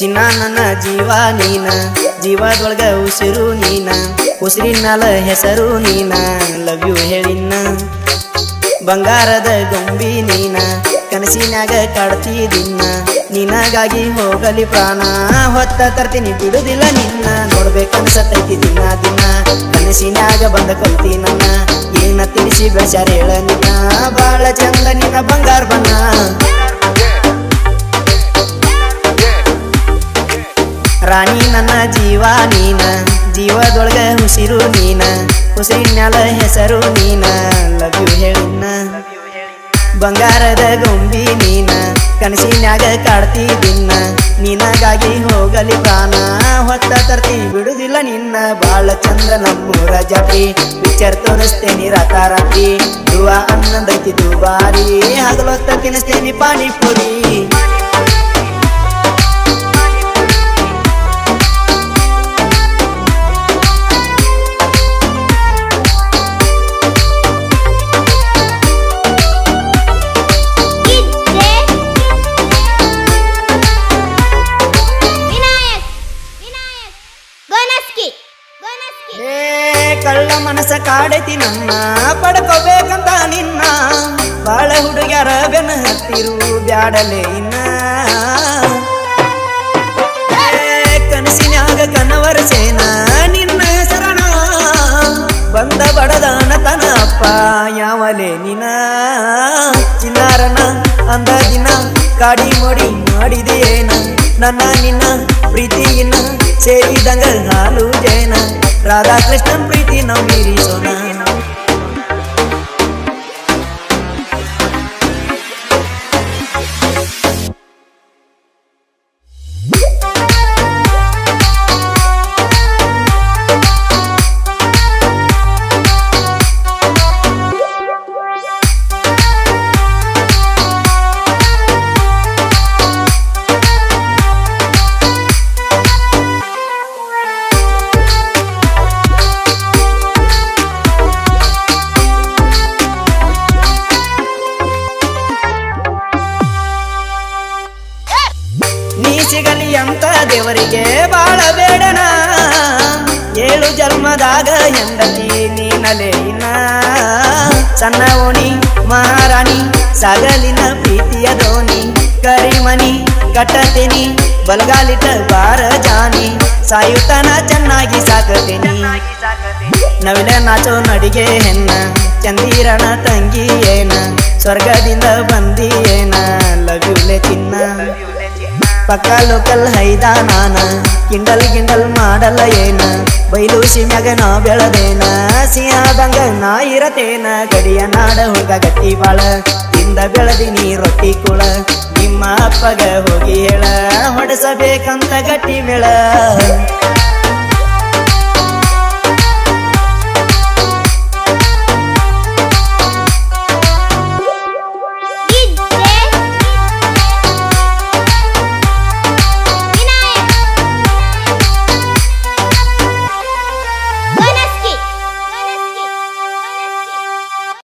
ಚಿನ್ನ ನನ್ನ ಜೀವ ನೀನ, ಜೀವದೊಳಗ ಉಸಿರು ನೀನ, ಉಸಿರಿನಲ ಹೆಸರು ನೀನ ಲವ್ ಯು ಹೇಳಿನ ಬಂಗಾರದ ಗೊಂಬಿ ನೀನ ಕನಸಿನಾಗ ಕಾಡ್ತಿದಿನ್ನ ನಿನಗಾಗಿ ಹೋಗಲಿ ಪ್ರಾಣ, ಹೊತ್ತ ತರ್ತೀನಿ ಬಿಡುದಿಲ್ಲ ನಿನ್ನ ನೋಡ್ಬೇಕನ್ಸತೈತಿ ದಿನ ದಿನ ಕನಸಿನಾಗ ಬಂದ ಕೊಲ್ತಿ ನನ್ನ, ಏನ ತಿಳಿಸಿ ಬೆಳ್ಸ್ಯಾರ ಹೇಳ ನಿನ್ನ, ಬಾಳ ಚಂದ ನಿನ್ನ ಬಂಗಾರ ಬಣ್ಣ. ರಾಣಿ, ನನ್ನ ಜೀವ ನೀನ. ಜೀವದೊಳಗ ಉಸಿರು ನೀನ. ಉಸಿರಿನ್ಯಾಲ ಹೆಸರು ನೀನ. ಲವ್ ಯು ಹೇಳಿನ ಬಂಗಾರದ ಗೊಂಬಿ ನೀನ. ಕನಸಿನ್ಯಾಗ ಕಾಡ್ತಿದಿನ್ನ ನಿನಗಾಗಿ ಹೋಗಲಿ ಪ್ರಾಣ. ಹೊತ್ತ ತರ್ತಿ ಬಿಡುದಿಲ್ಲ ನಿನ್ನ. ಬಾಳ ಚಂದ ನಮ್ಮೂರ ಜಾತಿ ಪಿಕ್ಚರ್ ತೋರಿಸ್ತೇನೆ ರಾತ ದುವ ಅನ್ನದೈತಿ ದುಬಾರಿ. ಹಗಲೊತ್ತ ತಿನ್ನಿಸ್ತೇನೆ ಪಾನಿಪುರಿ. ಏ, ಕಳ್ಳ ಮನಸ ಕಾಡೈತಿ ನಮ್ಮ ಪಡ್ಕೋಬೇಕಂತ ನಿನ್ನ. ಬಾಳ ಹುಡುಗ್ಯಾರ ಬೆನ ಹತ್ತಿರು ಬ್ಯಾಡಲೇ ಇನ್ನ. ಕನಸಿನಾಗ ಕನವರ ಸೇನ, ನಿನ್ನ ಹೆಸರಣ ಬಂದ ಬಡದಾನ ತನ ಅಪ್ಪ, ಯಾವಲೆ ನಿನ ಚಿನ್ನಾರನ ಅಂದ ದಿನ, ಕಾಡಿ ಮೋಡಿ ಮಾಡಿದೇನ ನನ್ನ ನಿನ್ನ ಪ್ರೀತಿಯಿನ ಸೇರಿದಂಗ ಹಾಲು ಜೇನ ರಾಧಾಕೃಷ್ಣನ್ ಪ್ರೀತಿ ನಾವು ಮೀರಿಸೋಣ ಸಿಗಲಿ ಅಂತ ದೇವರಿಗೆ ಬಾಳ ಬೇಡನ ಏಳು ಜನ್ಮದಾಗ ಹೆಂಡತಿ ನೀನಲೇನ ಸಣ್ಣ ಓಣಿ ಮಹಾರಾಣಿ, ಸಗಲಿನ ಪ್ರೀತಿಯ ದೋಣಿ. ಕರಿಮನಿ, ಕಟ್ಟತೀನಿ, ಬಲ್ಗಾಲಿಟ ಬಾರ ಜಾನಿ. ಸಾಯುತನ ಚೆನ್ನಾಗಿ ಸಾಕತೀನಿ. ನವಿಲ ನಾಚೋ ನಡಿಗೆ ಹೆಣ್ಣ ಚಂದಿರಣ ತಂಗಿ ಏನ, ಸ್ವರ್ಗದಿಂದ ಬಂದಿ ಏನ ಲವ್ ತಿನ್ನ ಪಕ್ಕ ಲೋಕಲ್ ಹೈದ ನಾನ. ಕಿಂಡಲ್ ಗಿಂಡಲ್ ಮಾಡಲ್ಲ ಏನ? ಬೈಲು ಸಿಮ್ಯಾಗ ನಾ ಬೆಳದೇನ. ಸಿಂಹದಂಗ ನಾ ಇರತೇನ? ಗಡಿಯ ನಾಡ ಹುಡುಗ ಗಟ್ಟಿ ಬಾಳ. ಬೆಳದಿ ಬೆಳದಿನಿ ರೊಟ್ಟಿ ಕುಳ. ನಿಮ್ಮ ಅಪ್ಪಗ ಹೋಗಿ ಹೇಳ. ಹೊಡೆಸಬೇಕಂತ ಗಟ್ಟಿ ಮೇಳ.